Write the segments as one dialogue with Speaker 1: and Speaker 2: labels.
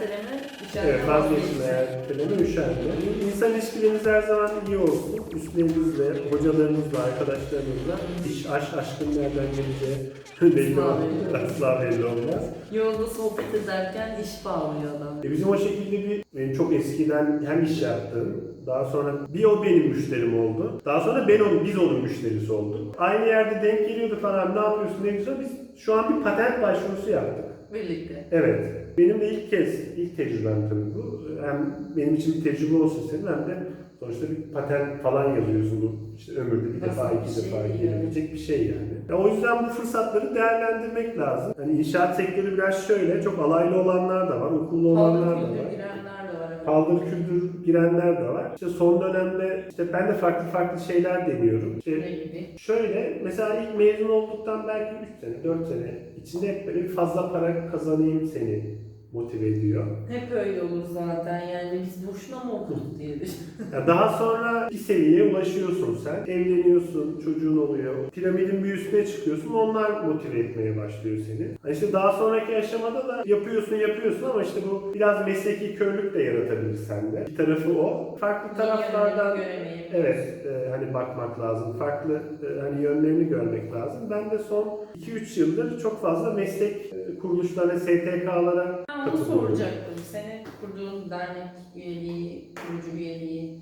Speaker 1: erteleme, işaret
Speaker 2: Evet, vazgeçme, erteleme, üşenme. İnsan ilişkileriniz her zaman iyi olsun. Üstlerinizle, hocalarınızla, arkadaşlarınızla. İş, aşk, aşkın nereden geleceği belli olmaz.
Speaker 1: belli olmaz.
Speaker 2: Asla belli olmaz.
Speaker 1: Yolda sohbet ederken iş bağlıyor adam.
Speaker 2: E bizim o şekilde bir, benim çok eskiden hem iş yaptığım, daha sonra bir o benim müşterim oldu. Daha sonra ben onun, biz onun müşterisi olduk. Aynı yerde denk geliyordu falan, ne yapıyorsun, ne güzel. Biz şu an bir patent başvurusu yaptık.
Speaker 1: Birlikte.
Speaker 2: Evet. Benim de ilk kez, ilk tecrübem tabii bu. Hem benim için bir tecrübe olsun senin hem de sonuçta bir patent falan yazıyorsun bu işte ömürde bir defa, iki
Speaker 1: bir şey
Speaker 2: defa
Speaker 1: değil,
Speaker 2: gelebilecek bir şey yani. Ya o yüzden bu fırsatları değerlendirmek lazım. Hani inşaat sektörü biraz şöyle, çok alaylı olanlar da var, okullu olanlar da var. Paldır küldür girenler de var. İşte son dönemde işte ben de farklı farklı şeyler deniyorum. İşte? Şöyle mesela ilk mezun olduktan belki 3 sene, 4 sene içinde hep böyle fazla para kazanayım seni motive ediyor.
Speaker 1: Hep öyle olur zaten yani biz boşuna mı okuduk diye düşün.
Speaker 2: Ya daha sonra bir seviyeye ulaşıyorsun sen. Evleniyorsun, çocuğun oluyor. Piramidin bir üstüne çıkıyorsun. Onlar motive etmeye başlıyor seni. Ha işte daha sonraki aşamada da yapıyorsun yapıyorsun ama işte bu biraz mesleki körlük de yaratabilir sende. Bir tarafı o. Farklı taraflardan. Evet, e, hani bakmak lazım. Farklı e, hani yönlerini görmek lazım. Ben de son 2-3 yıldır çok fazla meslek kuruluşlarına, STK'lara
Speaker 1: Ben onu soracaktım. Senin kurduğun dernek üyeliği, kurucu üyeliği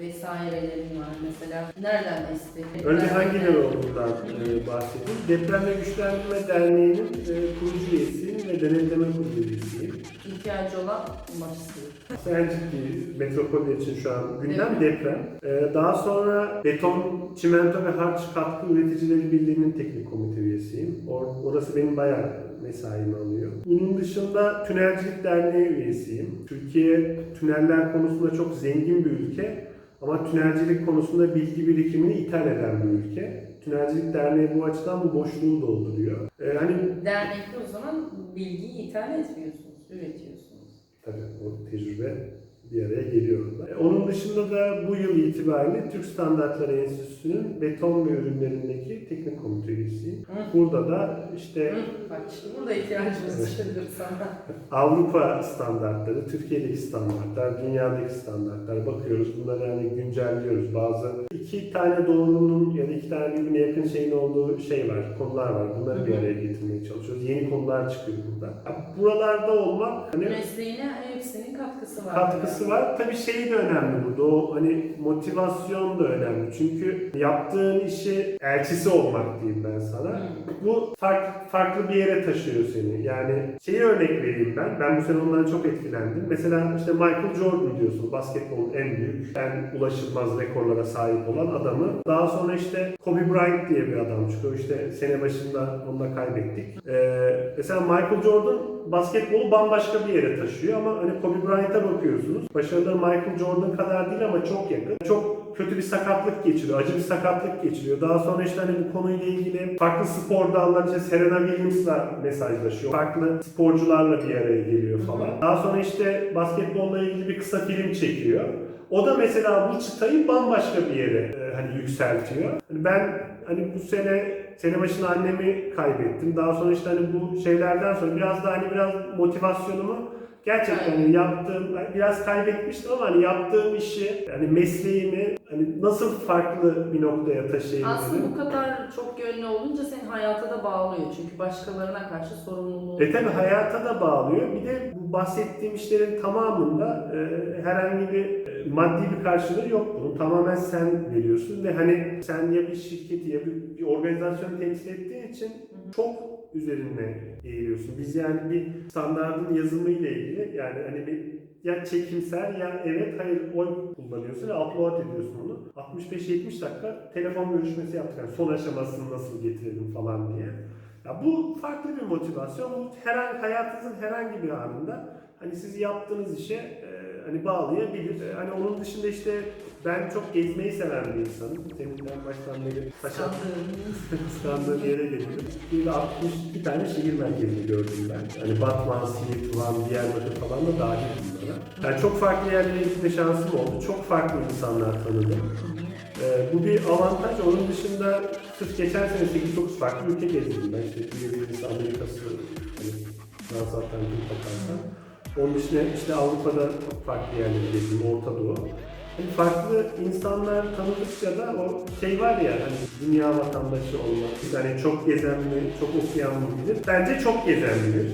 Speaker 1: vesairelerin var mesela. Nereden esti?
Speaker 2: Önce hangileri olduğundan e, bahsedeyim. Deprem ve Güçlendirme Derneği'nin e, kurucu üyesiyim ve denetleme kurulu üyesiyim.
Speaker 1: ihtiyacı olan ulaşsın.
Speaker 2: En ciddi metropoller için şu an gündem deprem. E, daha sonra Beton, Çimento ve Harç Katkı Üreticileri Birliği'nin teknik komite üyesiyim. Or- orası benim bayağı mesaimi alıyor. Bunun dışında Tünelcilik Derneği üyesiyim. Türkiye tüneller konusunda çok zengin bir ülke. Ama tünelcilik konusunda bilgi birikimini ithal eden bir ülke. Tünelcilik Derneği bu açıdan bu boşluğu dolduruyor. Ee, hani
Speaker 1: Dernekte o zaman bilgiyi ithal etmiyorsunuz, üretiyorsunuz.
Speaker 2: tabii o tecrübe bir araya geliyor orada. Ee, Onun dışında da bu yıl itibariyle Türk Standartları Enstitüsü'nün beton ve ürünlerindeki teknik komite üyesiyim. Burada da işte
Speaker 1: Hı, Bak işte burada ihtiyacımız düşebilir sana.
Speaker 2: Avrupa standartları, Türkiye'deki standartlar, dünyadaki standartlar bakıyoruz. Bunları hani güncelliyoruz. Bazı iki tane doğrunun ya da iki tane birbirine yakın şeyin olduğu şey var, konular var. Bunları bir araya getirmeye çalışıyoruz. Yeni konular çıkıyor burada. Buralarda olmak hani
Speaker 1: Mesleğine hepsinin katkısı var.
Speaker 2: katkısı var. Tabii şey de önemli burada. O hani motivasyon da önemli. Çünkü yaptığın işi elçisi olmak diyeyim ben sana.
Speaker 1: Hı.
Speaker 2: Bu farklı, farklı bir yere taşıyor seni. Yani şeyi örnek vereyim ben. Ben bu sene ondan çok etkilendim. Mesela işte Michael Jordan diyorsun. Basketbolun en büyük, en ulaşılmaz rekorlara sahip olan adamı. Daha sonra işte Kobe Bryant diye bir adam çıkıyor. İşte sene başında onu da kaybettik. Ee, mesela Michael Jordan basketbolu bambaşka bir yere taşıyor ama hani Kobe Bryant'a bakıyorsunuz. Başarıları Michael Jordan kadar değil ama çok yakın. Çok kötü bir sakatlık geçiriyor. Acı bir sakatlık geçiriyor. Daha sonra işte hani bu konuyla ilgili farklı spor dalları işte Serena Williams'la mesajlaşıyor. Farklı sporcularla bir araya geliyor falan. Daha sonra işte basketbolla ilgili bir kısa film çekiyor. O da mesela bu çıtayı bambaşka bir yere e, hani yükseltiyor. Hani ben hani bu sene sene başında annemi kaybettim. Daha sonra işte hani bu şeylerden sonra biraz da hani biraz motivasyonumu gerçekten hani yaptığım ben biraz kaybetmiştim ama hani yaptığım işi yani mesleğimi hani nasıl farklı bir noktaya taşıyabilirim?
Speaker 1: Aslında bu kadar çok yönlü olunca seni hayata da bağlıyor. Çünkü başkalarına karşı sorumluluğu.
Speaker 2: E tabi hayata da bağlıyor. Bir de bu bahsettiğim işlerin tamamında e, herhangi bir maddi bir karşılığı yok bunun. Tamamen sen veriyorsun ve hani sen ya bir şirketi ya bir, bir organizasyonu temsil ettiğin için çok üzerine eğiliyorsun. Biz yani bir standartın yazımı ile ilgili yani hani bir ya çekimsel ya evet hayır oy kullanıyorsun ve upload ediyorsun onu. 65-70 dakika telefon görüşmesi yaptık. Yani son aşamasını nasıl getirelim falan diye. Ya bu farklı bir motivasyon. Bu herhangi hayatınızın herhangi bir anında hani siz yaptığınız işe e, hani bağlayabilir. E, hani onun dışında işte ben çok gezmeyi seven bir insanım. Deminden baştan beri taşa
Speaker 1: Sandığın
Speaker 2: kıskandığım yere geliyorum. Bir de 62 tane şehir merkezi gördüm ben. Hani Batman, Siirt, Van, Diyarbakır falan da dahil bunlara. Yani çok farklı yerlere gitme şansım oldu. Çok farklı insanlar tanıdım. Ee, bu bir avantaj. Onun dışında sırf geçen sene 8-9 farklı ülke gezdim ben. İşte Amerika'sı, hani Fransa'dan, Bakan'dan. Onun dışında işte Avrupa'da farklı yerleri gezdim, Orta Doğu. Hani farklı insanlar tanıdıkça da o şey var ya hani dünya vatandaşı olmak. Yani çok gezen mi, çok okuyan mı bilir? Bence çok gezen bilir.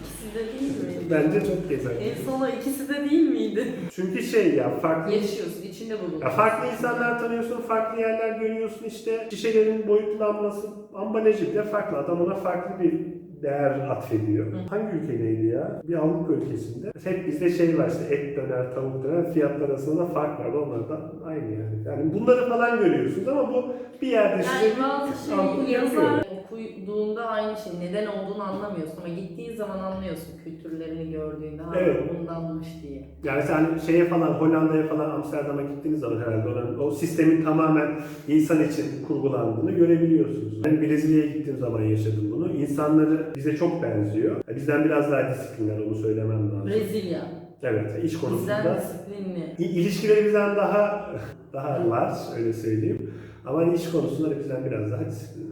Speaker 1: İkisi de değil mi?
Speaker 2: Bence çok gezen
Speaker 1: En sona ikisi de değil miydi?
Speaker 2: Çünkü şey ya farklı
Speaker 1: Yaşıyorsun, içinde bulunuyorsun.
Speaker 2: ya farklı insanlar tanıyorsun, farklı yerler görüyorsun işte şişelerin boyutlanması, ambalajı bile farklı. Adam ona farklı bir değer atfediyor.
Speaker 1: Hı.
Speaker 2: Hangi ülkedeydi ya? Bir Avrupa ülkesinde. Hep bizde şey var işte et döner, tavuk döner fiyatlar arasında fark var. Onlar da aynı yani. Yani bunları falan görüyorsunuz ama bu bir yerde size
Speaker 1: Yani bazı
Speaker 2: ampul
Speaker 1: şey yazar okuduğunda aynı şey neden olduğunu anlamıyorsun ama gittiğin zaman anlıyorsun kültürlerini gördüğünde ha
Speaker 2: Evet.
Speaker 1: bundanmış diye.
Speaker 2: Yani sen şeye falan Hollanda'ya falan Amsterdam'a gittiğiniz zaman herhalde oranın, o sistemin tamamen insan için kurgulandığını görebiliyorsunuz. Ben Brezilya'ya gittiğim zaman yaşadım bunu. İnsanları bize çok benziyor. Bizden biraz daha disiplinler onu söylemem lazım.
Speaker 1: Brezilya.
Speaker 2: Evet, iş
Speaker 1: Bizden
Speaker 2: konusunda.
Speaker 1: disiplinli.
Speaker 2: İ- İlişkileri bizden daha daha var, öyle söyleyeyim. Ama iş konusunda da bizden biraz daha disiplinler.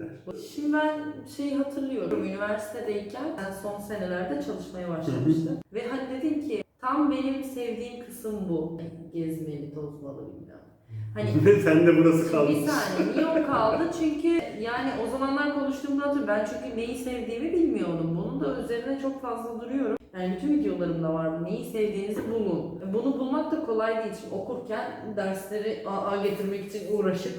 Speaker 1: Şimdi ben şeyi hatırlıyorum. Üniversitedeyken ben son senelerde çalışmaya başlamıştım. Ve hani dedim ki tam benim sevdiğim kısım bu. Gezmeli, tozmalı bilmem. Hani
Speaker 2: Sen de burası
Speaker 1: Bir
Speaker 2: kalmış.
Speaker 1: saniye niye o kaldı? Çünkü yani o zamanlar konuştuğumda hatırlıyorum. Ben çünkü neyi sevdiğimi bilmiyordum. Bunun da üzerine çok fazla duruyorum. Yani bütün videolarımda var bu. Neyi sevdiğinizi bulun. Bunu bulmak da kolay değil. Şimdi okurken dersleri AA getirmek için uğraşıp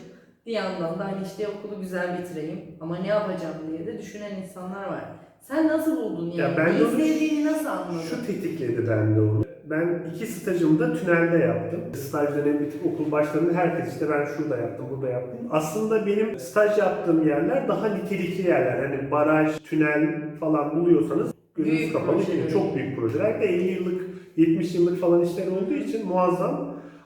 Speaker 1: bir yandan da hani işte okulu güzel bitireyim ama ne yapacağım diye de düşünen insanlar var. Sen nasıl buldun yani?
Speaker 2: Ya ben
Speaker 1: Neyi
Speaker 2: onu-
Speaker 1: sevdiğini nasıl anladın?
Speaker 2: Şu tetikledi bende onu. Ben iki stajımı da tünelde yaptım. Staj dönemi bitip okul başladığında herkes işte ben şurada yaptım, burada yaptım. Aslında benim staj yaptığım yerler daha nitelikli yerler. Hani baraj, tünel falan buluyorsanız gözünüz
Speaker 1: Büyük
Speaker 2: kapalı
Speaker 1: projeler.
Speaker 2: Çok büyük projeler de 50 yıllık, 70 yıllık falan işler olduğu için muazzam.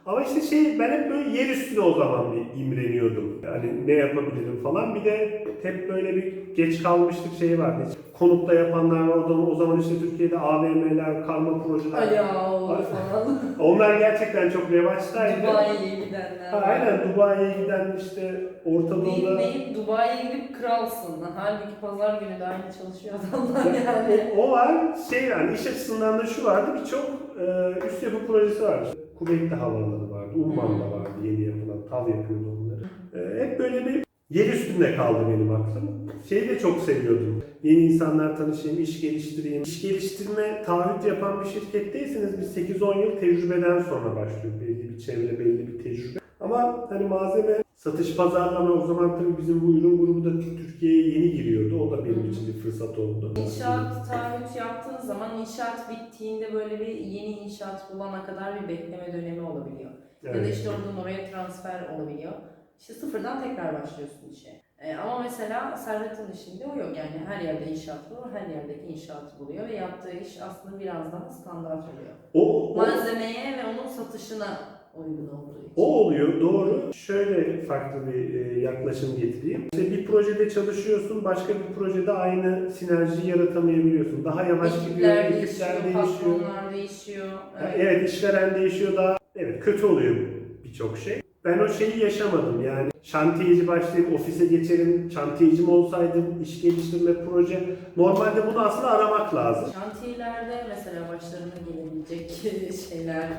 Speaker 2: Ama işte şey ben hep böyle yer üstüne o zaman bir imreniyordum. Yani ne yapabilirim falan. Bir de hep böyle bir geç kalmışlık şeyi vardı. Konutta yapanlar var. O zaman, işte Türkiye'de AVM'ler, karma projeler.
Speaker 1: Ağaoğlu falan.
Speaker 2: Onlar gerçekten çok revaçtaydı.
Speaker 1: Dubai'ye gidenler.
Speaker 2: Ha, aynen Dubai'ye giden işte Orta Doğu'da.
Speaker 1: deyip Dubai'ye gidip kralsın. Halbuki pazar günü de aynı çalışıyor adamlar yani.
Speaker 2: O var. Şey yani iş açısından da şu vardı. Birçok e, üst yapı projesi vardı. Kuveyt'te havaalanı vardı. Umman'da vardı yeni yapılan. TAV yapıyordu onları. E, hep böyle bir yer üstünde kaldı benim aklım. Şeyi de çok seviyordum. Yeni insanlar tanışayım, iş geliştireyim. İş geliştirme, taahhüt yapan bir şirketteyseniz bir 8-10 yıl tecrübeden sonra başlıyor. Belli bir çevre, belli bir tecrübe. Ama hani malzeme satış pazarlama o zaman tabii bizim bu ürün grubu da Türkiye'ye yeni giriyordu. O da benim için bir fırsat oldu.
Speaker 1: İnşaat taahhüt yaptığın zaman inşaat bittiğinde böyle bir yeni inşaat bulana kadar bir bekleme dönemi olabiliyor. Ya da
Speaker 2: Evet.
Speaker 1: işte oradan oraya transfer olabiliyor. İşte sıfırdan tekrar başlıyorsun işe. Ee, ama mesela Servet'in işinde o yok. Yani her yerde inşaat var, her yerdeki inşaatı buluyor ve yaptığı iş aslında biraz daha standart oluyor.
Speaker 2: O, o,
Speaker 1: Malzemeye ve onun satışına uygun için.
Speaker 2: O oluyor doğru. Şöyle farklı bir e, yaklaşım getireyim. İşte bir projede çalışıyorsun, başka bir projede aynı sinerjiyi yaratamayabiliyorsun. Daha yavaş gidiyor,
Speaker 1: Ekipler değişiyor,
Speaker 2: değişiyor.
Speaker 1: değişiyor.
Speaker 2: Evet. evet işveren değişiyor daha evet kötü oluyor birçok şey. Ben o şeyi yaşamadım yani şantiyeci başlayıp ofise geçerim, şantiyeci mi olsaydım, iş geliştirme proje. Normalde bunu aslında aramak lazım.
Speaker 1: Şantiyelerde mesela başlarına gelebilecek şeyler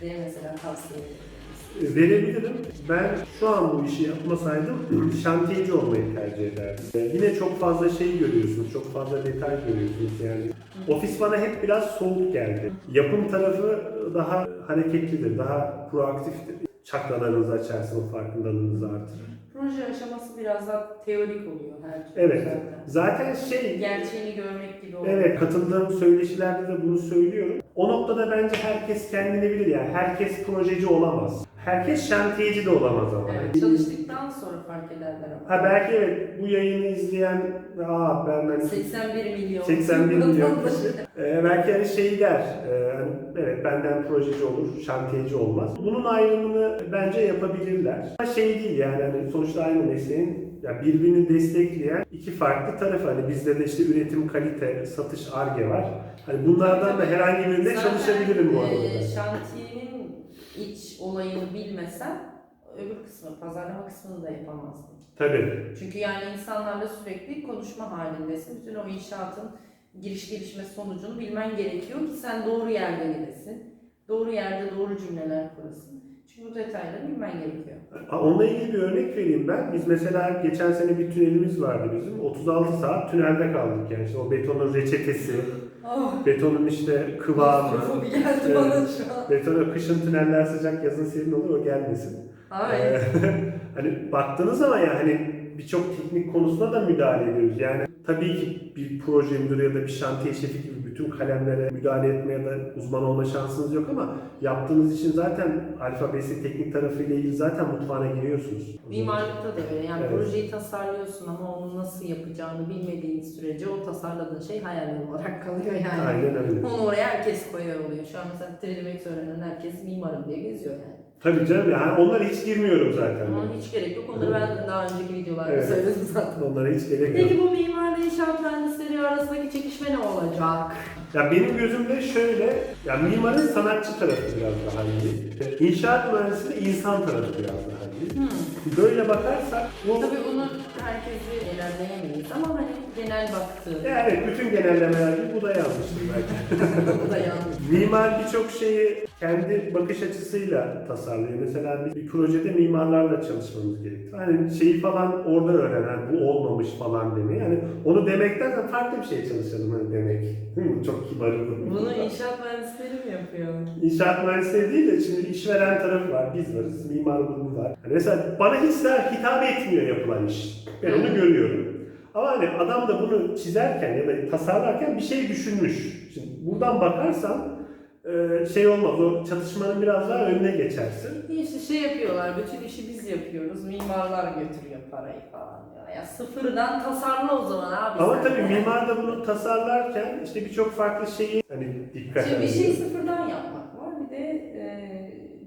Speaker 1: de mesela tavsiye ederim.
Speaker 2: Verebilirim. Ben şu an bu işi yapmasaydım şantiyeci olmayı tercih ederdim. Ee, Yine çok fazla şey görüyorsunuz, çok fazla detay görüyorsunuz yani. Ofis bana hep biraz soğuk geldi. Yapım tarafı daha hareketlidir, daha proaktiftir. Çakralarınızı açarsınız, farkındalığınızı artırır.
Speaker 1: Proje aşaması biraz daha teorik oluyor her türlü
Speaker 2: Evet.
Speaker 1: zaten.
Speaker 2: Zaten şey,
Speaker 1: Gerçeğini görmek gibi oluyor.
Speaker 2: evet katıldığım söyleşilerde de bunu söylüyorum. O noktada bence herkes kendini bilir yani. Herkes projeci olamaz. Herkes şantiyeci de olamaz ama.
Speaker 1: Evet, çalıştıktan sonra fark ederler ama.
Speaker 2: Ha belki evet bu yayını izleyen aa ben hani
Speaker 1: 81 milyon.
Speaker 2: 81 milyon
Speaker 1: vatandaş.
Speaker 2: kişi e, belki hani şey der e, hani, evet benden projeci olur şantiyeci olmaz. Bunun ayrımını bence yapabilirler. Ama şey değil yani hani sonuçta aynı mesleğin ya birbirini destekleyen iki farklı taraf hani bizde de işte üretim, kalite, satış, arge var. Hani bunlardan da herhangi birinde
Speaker 1: Zaten,
Speaker 2: çalışabilirim bu arada.
Speaker 1: e, şantiyenin iç olayını bilmesen öbür kısmı, pazarlama kısmını da yapamazdın.
Speaker 2: Tabii.
Speaker 1: Çünkü yani insanlarla sürekli konuşma halindesin. Bütün o inşaatın giriş gelişme sonucunu bilmen gerekiyor ki sen doğru yerde gidesin. Doğru yerde doğru cümleler kurasın. Çünkü bu detayları bilmen gerekiyor.
Speaker 2: Onunla ilgili bir örnek vereyim ben. Biz mesela geçen sene bir tünelimiz vardı bizim. 36 saat tünelde kaldık yani. İşte o betonun reçetesi,
Speaker 1: Oh,
Speaker 2: betonun işte kıvamı.
Speaker 1: bir geldi bana şu an.
Speaker 2: Betona kışın tüneller sıcak, yazın serin olur o gelmesin.
Speaker 1: Ay.
Speaker 2: Ee, hani baktığınız zaman ya hani birçok teknik konusuna da müdahale ediyoruz. Yani tabii ki bir proje müdürü ya da bir şantiye şefi gibi bütün kalemlere müdahale etme ya da uzman olma şansınız yok ama yaptığınız için zaten alfabesi teknik tarafıyla ilgili zaten mutfağına giriyorsunuz.
Speaker 1: Mimarlıkta da öyle. Yani
Speaker 2: Evet.
Speaker 1: projeyi tasarlıyorsun ama onu nasıl yapacağını bilmediğin sürece o tasarladığın şey hayal olarak kalıyor yani.
Speaker 2: Aynen öyle.
Speaker 1: Onu oraya herkes koyuyor oluyor. Şu an mesela 3D Max öğrenen herkes mimarım diye geziyor yani.
Speaker 2: Tabii canım yani onlara hiç girmiyorum zaten.
Speaker 1: Ama hiç gerek yok. Onları ben daha önceki videolarda
Speaker 2: Evet.
Speaker 1: söyledim zaten.
Speaker 2: Onlara hiç gerek yok.
Speaker 1: Peki bu mimarla inşaat mühendisleri arasındaki çekişme ne olacak?
Speaker 2: Ya benim gözümde şöyle, ya mimarın sanatçı tarafı biraz daha iyi. İnşaat mühendisliği insan tarafı biraz daha iyi.
Speaker 1: Hmm.
Speaker 2: Böyle bakarsak bu
Speaker 1: Tabii bunu herkesi genelleyemeyiz ama hani genel baktığı.
Speaker 2: Ya evet bütün genellemeler gibi bu da yanlıştır belki.
Speaker 1: bu da yanlış.
Speaker 2: Mimar birçok şeyi kendi bakış açısıyla tasarlıyor. Mesela bir, bir projede mimarlarla çalışmamız gerekir. Hani şeyi falan orada öğrenen bu olmamış falan demeyi. Yani onu demekten farklı bir şey çalışalım hani demek. Değil mi? Çok kibarım.
Speaker 1: Bunu inşaat mühendisleri mi yapıyor?
Speaker 2: İnşaat mühendisleri değil de şimdi işveren tarafı var. Biz varız. Mimar grubu var. Hani mesela bana hiç daha hitap etmiyor yapılan iş. Ben onu görüyorum. Ama hani adam da bunu çizerken ya da tasarlarken bir şey düşünmüş. Şimdi buradan bakarsan e, şey olmaz. O çatışmanın biraz daha önüne geçersin.
Speaker 1: İşte şey yapıyorlar, bütün işi biz yapıyoruz, mimarlar götürüyor parayı falan ya. Sıfırdan tasarla o zaman abi.
Speaker 2: Ama tabii mimar da bunu tasarlarken işte birçok farklı şeyi hani dikkat
Speaker 1: Şimdi bir şey
Speaker 2: ediyor.
Speaker 1: sıfırdan yapmak var, bir de e,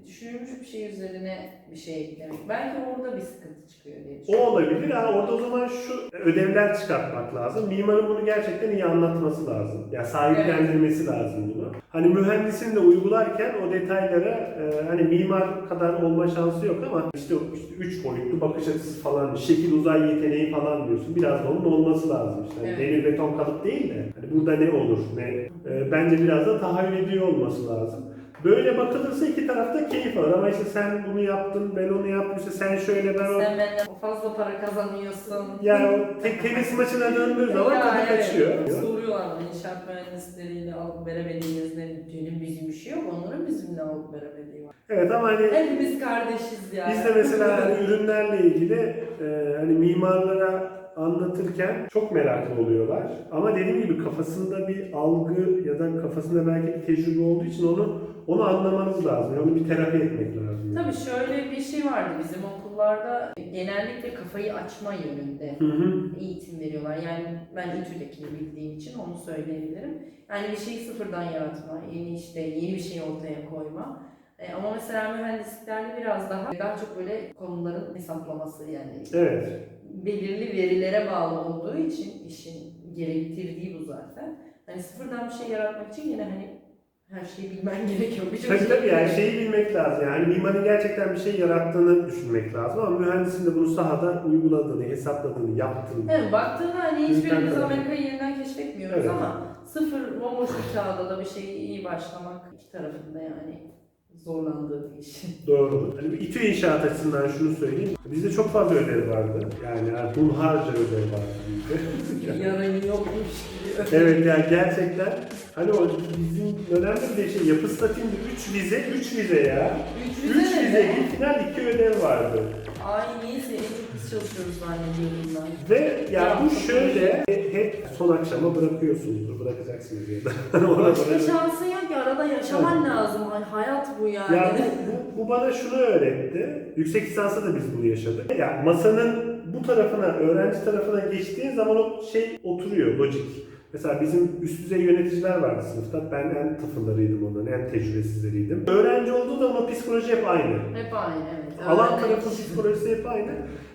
Speaker 1: düşünülmüş bir şey üzerine bir şey eklemek. Belki orada bir sıkıntı çıkıyor diye
Speaker 2: O
Speaker 1: düşünüyorum.
Speaker 2: olabilir. Ha, orada o zaman şu ödevler çıkartmak lazım. Mimarın bunu gerçekten iyi anlatması lazım. Ya sahiplendirmesi lazım bunu. Hani mühendisin de uygularken o detaylara e, hani mimar kadar olma şansı yok ama işte, o işte üç boyutlu bakış açısı falan, şekil uzay yeteneği falan diyorsun. Biraz da onun olması lazım işte. Hani
Speaker 1: Evet.
Speaker 2: Demir beton kalıp değil de hani burada ne olur ne e, bence biraz da tahayyül ediyor olması lazım. Böyle bakılırsa iki tarafta keyif alır ama işte sen bunu yaptın, ben onu yaptım, işte sen şöyle ben o
Speaker 1: Sen benden fazla para kazanıyorsun.
Speaker 2: yani o te- tenis maçına döndüğü zaman tadı
Speaker 1: evet.
Speaker 2: kaçıyor.
Speaker 1: Soruyorlar bana inşaat mühendisleriyle alıp veremediğiniz ne? Benim bizim bir şey yok, onların bizimle alıp veremediği var.
Speaker 2: Evet ama hani
Speaker 1: Hepimiz kardeşiz yani.
Speaker 2: biz de mesela hani ürünlerle ilgili e, hani mimarlara anlatırken çok meraklı oluyorlar. Ama dediğim gibi kafasında bir algı ya da kafasında belki bir tecrübe olduğu için onu onu anlamanız lazım. Onu bir terapi etmek lazım.
Speaker 1: Tabii şöyle bir şey vardı bizim okullarda genellikle kafayı açma yönünde
Speaker 2: Hı hı.
Speaker 1: eğitim veriyorlar. Yani ben İTÜ'dekini bildiğim için onu söyleyebilirim. Yani bir şeyi sıfırdan yaratma, yeni işte yeni bir şey ortaya koyma. E, ama mesela mühendisliklerde biraz daha daha çok böyle konuların hesaplaması yani
Speaker 2: Evet.
Speaker 1: Belirli verilere bağlı olduğu için işin gerektirdiği bu zaten. Hani sıfırdan bir şey yaratmak için yine hani her şeyi bilmen gerekiyor. Birçok
Speaker 2: Tabii
Speaker 1: şey
Speaker 2: tabii yani şeyi bilmek lazım. Yani mimarın gerçekten bir şey yarattığını düşünmek lazım ama mühendisin de bunu sahada uyguladığını, hesapladığını, yaptığını.
Speaker 1: Evet baktığında hani hiçbirimiz Amerika'yı yeniden keşfetmiyoruz
Speaker 2: Evet.
Speaker 1: ama sıfır bomboş bir çağda da bir şeyi iyi başlamak iki tarafında yani zorlandığı bir iş.
Speaker 2: Doğru. Hani bir İTÜ inşaat açısından şunu söyleyeyim. Bizde çok fazla ödev vardı. Yani hunharca ödev vardı bizde.
Speaker 1: Yarın yokmuş gibi.
Speaker 2: evet yani gerçekten hani o bizim önemli bir şey yapı statiğinde 3 vize, 3 vize ya.
Speaker 1: Üç
Speaker 2: 3
Speaker 1: vize
Speaker 2: vize,
Speaker 1: ne?
Speaker 2: bir final 2 ödev vardı.
Speaker 1: Ay biz çalışıyoruz zannediyorum ben.
Speaker 2: Ve ya bu şöyle hep son akşama bırakıyorsunuzdur, bırakacaksınız ya da.
Speaker 1: Başka şansın yok ki arada yaşaman lazım. Ay, hayat bu yani.
Speaker 2: Ya bu, bu, bu bana şunu öğretti. Yüksek lisansta da biz bunu yaşadık. Ya masanın bu tarafına, öğrenci tarafına geçtiğin zaman o şey oturuyor, lojik. Mesela bizim üst düzey yöneticiler vardı sınıfta. Ben en tıfırlarıydım onların, en tecrübesizleriydim. Öğrenci olduğu zaman psikoloji hep aynı.
Speaker 1: Hep aynı evet.
Speaker 2: Alan
Speaker 1: Öğrenci-
Speaker 2: tarafı psikolojisi hep aynı.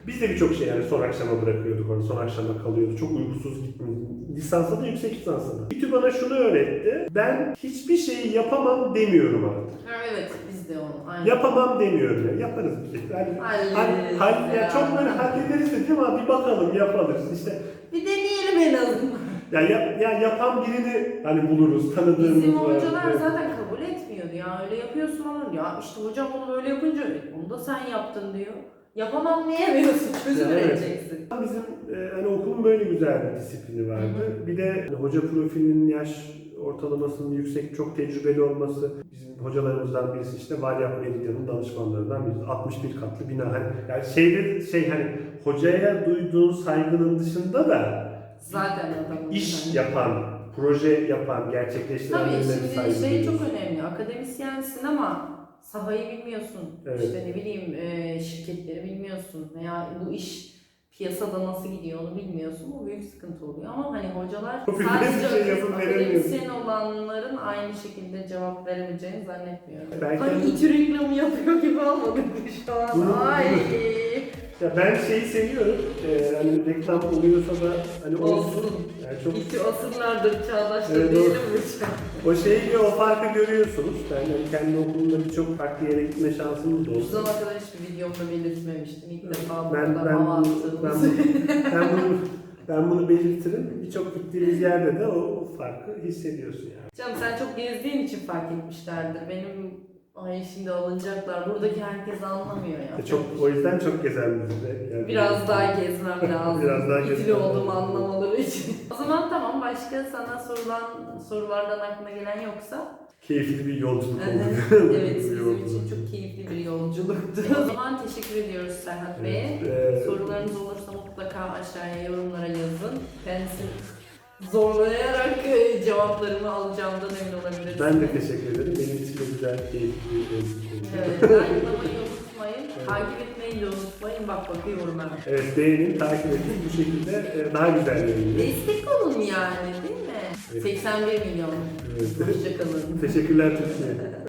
Speaker 2: Biz de birçok şey yani son akşama bırakıyorduk onu, son akşama kalıyorduk. Çok uykusuz gittim. Lisansa da yüksek lisansa da. İTÜ bana şunu öğretti. Ben hiçbir şeyi yapamam demiyorum artık.
Speaker 1: Ha, evet biz de onu. Aynen.
Speaker 2: Yapamam demiyorum ya. Yaparız bir şey. Yani,
Speaker 1: Hallederiz
Speaker 2: hal, hal, ya
Speaker 1: ya.
Speaker 2: çok böyle hallederiz de değil mi abi? Bir bakalım yaparız. İşte
Speaker 1: Bir deneyelim en azından.
Speaker 2: Ya, ya, ya yapan birini hani buluruz, tanıdığımız
Speaker 1: Bizim hocalar
Speaker 2: Evet.
Speaker 1: zaten kabul etmiyordu ya öyle yapıyorsun olur ya işte hocam onu böyle yapınca "E, onu da sen yaptın diyor. Yapamam diyemiyorsun çözüm
Speaker 2: evet.
Speaker 1: vereceksin.
Speaker 2: Bizim e, hani okulun böyle güzel bir disiplini vardı. Bir de hani hoca profilinin yaş ortalamasının yüksek, çok tecrübeli olması. Bizim hocalarımızdan birisi işte Valyap Meridya'nın danışmanlarından birisi. 61 katlı bina. Hani, yani şeyde şey hani hocaya duyduğun saygının dışında da
Speaker 1: Zaten
Speaker 2: iş
Speaker 1: yani.
Speaker 2: yapan, proje yapan, gerçekleştiren
Speaker 1: Tabii şimdi şey çok önemli. Akademisyensin ama sahayı bilmiyorsun.
Speaker 2: Evet.
Speaker 1: İşte ne bileyim e, şirketleri bilmiyorsun veya bu iş piyasada nasıl gidiyor onu bilmiyorsun. Bu büyük sıkıntı oluyor ama hani hocalar sadece
Speaker 2: şey
Speaker 1: akademisyen olanların aynı şekilde cevap verebileceğini zannetmiyorum.
Speaker 2: Belki hani-
Speaker 1: İTÜ reklamı yapıyor gibi olmadık mı şu an? Ay.
Speaker 2: Ya ben şeyi seviyorum. E, hani reklam oluyorsa da hani olsun. Yani çok
Speaker 1: İTÜ asırlardır çağdaştır
Speaker 2: Evet, doğru.
Speaker 1: mi?
Speaker 2: O şeyi o farkı görüyorsunuz. Ben hani kendi okulumda birçok farklı yere gitme şansımız da
Speaker 1: Bu
Speaker 2: oldu.
Speaker 1: zamana kadar hiçbir videomda belirtmemiştim. İlk defa
Speaker 2: Ben
Speaker 1: kadar
Speaker 2: ben
Speaker 1: hava
Speaker 2: bunu, ben, bunu, ben bunu ben bunu belirtirim. Birçok gittiğimiz yerde de o, o farkı hissediyorsun yani.
Speaker 1: Canım sen çok gezdiğin için fark etmişlerdir. Benim ay şimdi alınacaklar. Buradaki herkes anlamıyor ya.
Speaker 2: E çok o yüzden çok gezen bizde. Yani
Speaker 1: Biraz daha gezmem lazım.
Speaker 2: Biraz daha gezmem lazım.
Speaker 1: anlamaları için. o zaman tamam başka sana sorulan sorulardan aklına gelen yoksa.
Speaker 2: keyifli bir yolculuk oldu.
Speaker 1: evet bizim için çok keyifli bir yolculuktu. o zaman teşekkür ediyoruz Serhat Bey'e.
Speaker 2: Evet, e,
Speaker 1: Sorularınız olursa mutlaka aşağıya yorumlara yazın. Kendisi zorlayarak e, cevaplarımı alacağımdan emin olabilirsiniz.
Speaker 2: ben de teşekkür ederim. Benim için de güzel, keyifli bir yolculuk oldu.
Speaker 1: Evet, likelamayı unutmayın. Takip etmeyi de unutmayın. Bak bakıyorum ben.
Speaker 2: Evet, beğenin, takip edin. Bu şekilde e, daha güzel yayınlıyor.
Speaker 1: Destek olun yani değil mi?
Speaker 2: Evet.
Speaker 1: 81 milyon.
Speaker 2: Evet.
Speaker 1: Hoşçakalın.
Speaker 2: Teşekkürler Türkiye.